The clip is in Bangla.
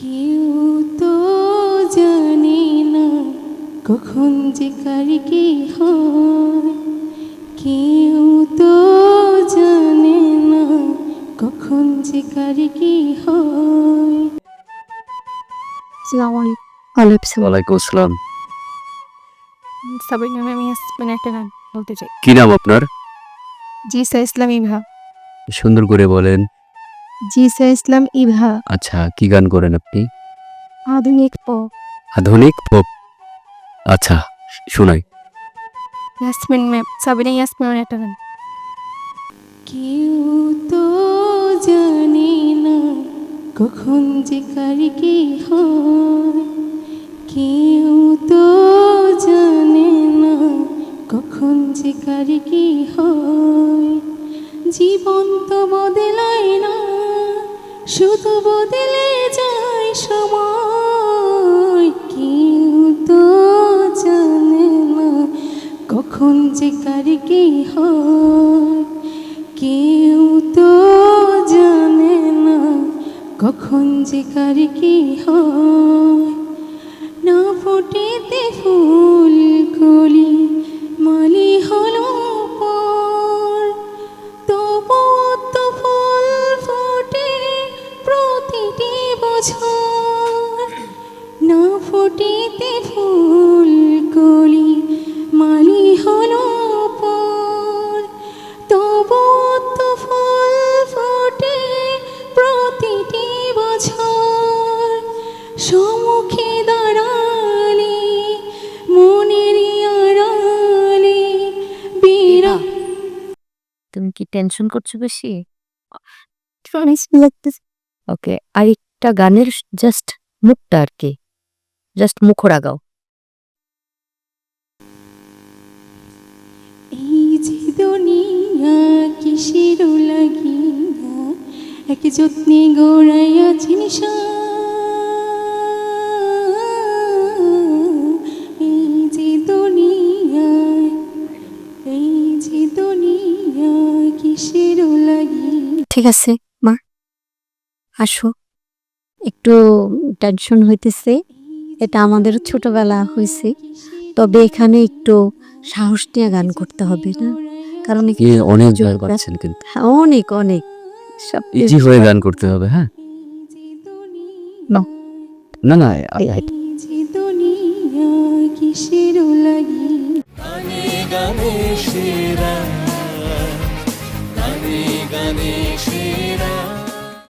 কেউ তো জানে না কখন যে কার কি হয়। কেউ তো জানে না কখন যে কার কি হয়। আসসালামু ওয়ালাইকুম আসসালাম। সাবিনা ম্যাম ইয়াসমিন একটা গান বলতে চাই। কি নাম আপনার? জি স্যার ইসলাম ইভা সুন্দর করে বলেন। জি স্যার ইসলাম ইভা আচ্ছা কি গান করেন আপনি? আধুনিক পপ। আধুনিক পপ? আচ্ছা শোনাই। ইয়াসমিন ম্যাম সাবিনা ইয়াসমিন একটা গান। কেউ তো জানে না কখন যে কার কি হয়। কেউ তো জানে না কখন যে কার কি হয়। জীবন তো বদলায় না শুধু বদলে যায় সময়, কেউ তো জানে না কখন যে কার কি হয়। কেউ তো জানে না কখন যে কার কি হয়। না ফোটেতে ফুল কলি বছর না ফোটেতে ফুল কলি মালি হলো পর তবুও তো ফুল ফোটে প্রতিটি বছর সম্মুখে দাঁড়ালে মনের আড়ালে বিরা তুমি কি টেনশন করছ বেশি লাগতেছে ওকে আরেকটা গানের জাস্ট মুখটা আর কি। জাস্ট মুখরা গাও এই যে দুনিয়া কিসের লাগিয়া এক যত্নে গড়াইয়াছি নিশা এই যে দুনিয়া এই যে দুনিয়া কিসের ঠিক আছে মা। আসো। একটু টেনশন হইতেছে। এটা আমাদের ছোটবেলা হয়েছে তবে এখানে একটু সাহস নিয়ে গান করতে হবে না। কারণ এখানে অনেক ভয় পাচ্ছেন কিন্তু। হ্যাঁ, অনেক অনেক। সব ইজি হয়ে গান করতে হবে হ্যাঁ. না। না এই, এই। এই যে দুনিয়া কিসের লাগি গানে গানে